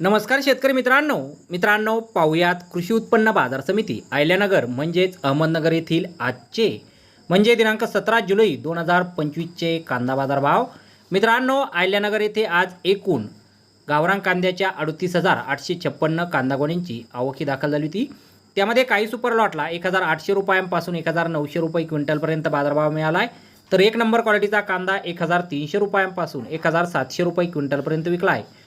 नमस्कार शेतकरी मित्रांनो. मित्रांनो पाहुयात कृषी उत्पन्न बाजार समिती आयल्यानगर म्हणजेच अहमदनगर येथील आजचे म्हणजे दिनांक सतरा जुलै दोन हजार पंचवीसचे कांदा बाजार भाव मित्रांनो आयल्यानगर येथे आज एकूण गावरान कांद्याच्या अडतीस हजार आठशे छप्पन्न कांदा गोणींची आवकी दाखल झाली होती. त्यामध्ये काही सुपर लॉटला एक हजार आठशे रुपयांपासून एक हजार नऊशे रुपये क्विंटलपर्यंत बाजारभाव मिळाला आहे तर एक नंबर क्वालिटीचा कांदा एक हजार तीनशे रुपयांपासून एक हजार सातशे रुपये क्विंटलपर्यंत विकला आहे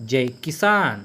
जय किसान